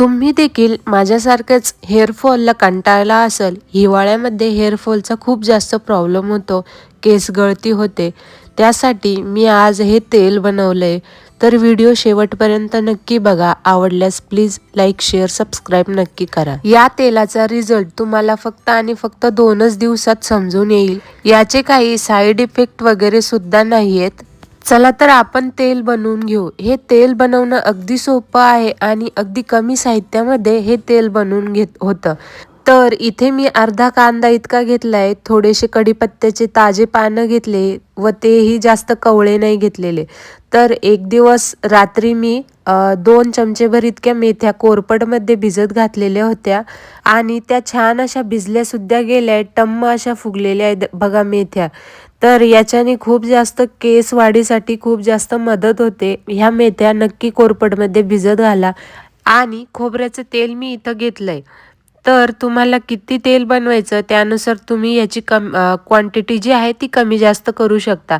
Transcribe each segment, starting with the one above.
तुम्ही देखील माझ्यासारखंच हेअरफॉलला कंटाळला असेल. हिवाळ्यामध्ये हेअरफॉलचा खूप जास्त प्रॉब्लेम होतो. केस गळती होते. त्यासाठी मी आज हे तेल बनवलं आहे तर व्हिडिओ शेवटपर्यंत नक्की बघा. आवडल्यास प्लीज लाईक शेअर सबस्क्राईब नक्की करा. या तेलाचा रिझल्ट तुम्हाला फक्त आणि फक्त दोनच दिवसात समजून येईल. याचे काही साईड इफेक्ट वगैरे सुद्धा नाही आहेत चला तर आपण तेल बनवून घेऊ. हे तेल बनवणं अगदी सोपं आहे आणि अगदी कमी साहित्यामध्ये हे तेल बनवून घेत होतं. तर इथे मी अर्धा कांदा इतका घेतलाय थोडेसे कढीपत्त्याचे ताजे पानं घेतले व तेही जास्त कवळे नाही घेतलेले. तर एक दिवस रात्री मी दोन चमचेभर इतक्या मेथ्या कोरपडमध्ये भिजत घातलेल्या होत्या आणि त्या छान अशा भिजल्या सुद्धा गेल्या आहेत टम्म अशा फुगलेल्या आहेत बघा मेथ्या. तर याच्याने खूप जास्त केस वाढीसाठी खूप जास्त मदत होते. ह्या मेथ्या नक्की कोरपडमध्ये भिजत घाला. आणि खोबऱ्याचं तेल मी इथं घेतलं आहे तर तुम्हाला किती तेल बनवायचं त्यानुसार तुम्ही याची कम क्वांटिटी जी आहे ती कमी जास्त करू शकता.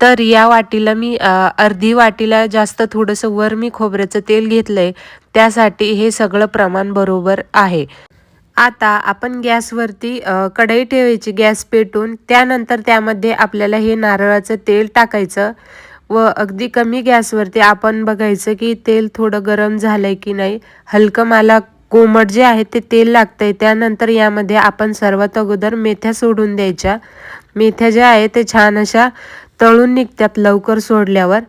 तर या वाटीला मी अर्धी वाटीला जास्त थोडंसं वर मी खोबऱ्याचं तेल घेतलं आहे त्यासाठी हे सगळं प्रमाण बरोबर आहे. आता आपण गॅसवरती कढई ठेवायची गॅस पेटून त्यानंतर त्यामध्ये आपल्याला हे नारळाचं तेल टाकायचं व अगदी कमी गॅसवरती आपण बघायचं की तेल थोडं गरम झालंय की नाही हलकं मला कोमट जे आहे ते तेल लागतंय त्यानंतर यामध्ये आपण सर्वात अगोदर मेथ्या सोडून द्यायच्या. मेथ्या ज्या आहे ते छान अशा तळून निघतात लवकर सोडल्यावर.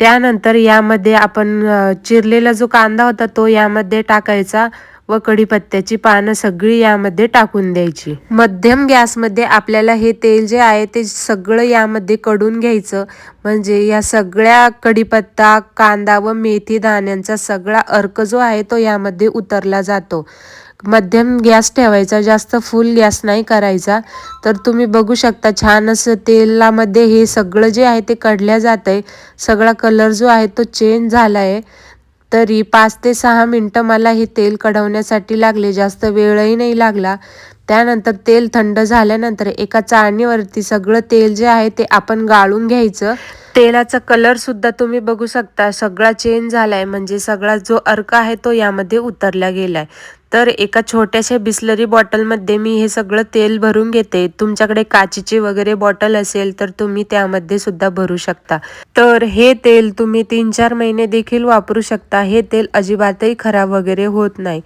त्यानंतर यामध्ये आपण चिरलेला जो कांदा होता तो यामध्ये टाकायचा. व कढीपत्त्याची पानं सगळी यामध्ये टाकून द्यायची. मध्यम गॅसमध्ये आपल्याला हे तेल जे आहे ते सगळं यामध्ये कडून घ्यायचं. म्हणजे या सगळ्या कढीपत्ता कांदा व मेथी दाण्यांचा सगळा अर्क जो आहे तो यामध्ये उतरला जातो. मध्यम गॅस ठेवायचा जास्त फुल गॅस नाही करायचा. तर तुम्ही बघू शकता छान असं तेलामध्ये हे सगळं जे आहे ते कढल्या जात आहे सगळा कलर जो आहे तो चेंज झाला आहे तरी पाच ते सहा मिनटं मला हे तेल कढवण्यासाठी लागले. जास्त वेळही नाही लागला. त्यानंतर तेल थंड झाल्यानंतर एका चाळणीवरती सगळं तेल जे आहे ते आपण गाळून घ्यायचं. तेलाचा कलर सुद्धा तुम्ही बघू शकता. सगळा चेंज झालाय. म्हणजे सगळा जो अर्क आहे तो यामध्ये उतरला गेलाय. तर एका छोट्याशा बिस्लरी बॉटलमध्ये मी हे सगळं तेल भरून घेते. तुमच्याकडे काचीची वगैरे बॉटल असेल तर तुम्ही त्यामध्ये सुद्धा भरू शकता. तर हे तेल तुम्ही तीन चार महिने देखील वापरू शकता. हे तेल अजिबातही खराब वगैरे होत नाही.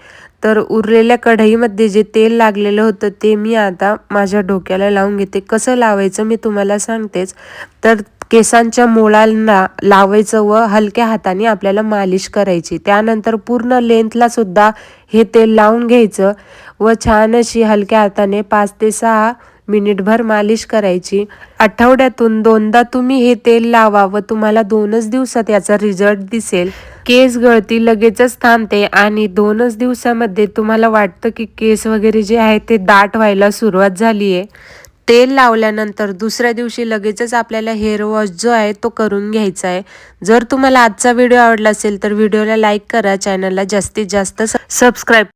तर उरलेल्या कढईमध्ये जे तेल लागलेलं होतं ते मी आता माझ्या डोक्याला लावून घेते. कसं लावायचं मी तुम्हाला सांगतेच. तर केसांच्या मुळांना लावायचं व हलक्या हाताने आपल्याला मालिश करायची. त्यानंतर पूर्ण लेंथला सुद्धा हे तेल लावून घ्यायचं व छान अशी हलक्या हाताने पाच ते सहा मिनिटभर मालिश करायची. आठवड्यातून दोनदा तुम्ही हे तेल लावा व तुम्हाला दोनच दिवसात याचा रिझल्ट दिसेल. केस गळती लगेचच थांबते आणि दोनच दिवसामध्ये तुम्हाला वाटतं की केस वगैरे जे आहे ते दाट व्हायला सुरुवात झाली आहे तेल लावल्यानंतर दुसऱ्या दिवशी लगेचच आपल्याला हेअर वॉश जो आहे तो करून घ्यायचा आहे. जर तुम्हाला आजचा व्हिडिओ आवडला असेल तर व्हिडिओला लाईक करा चॅनलला जास्तीत जास्त सबस्क्राईब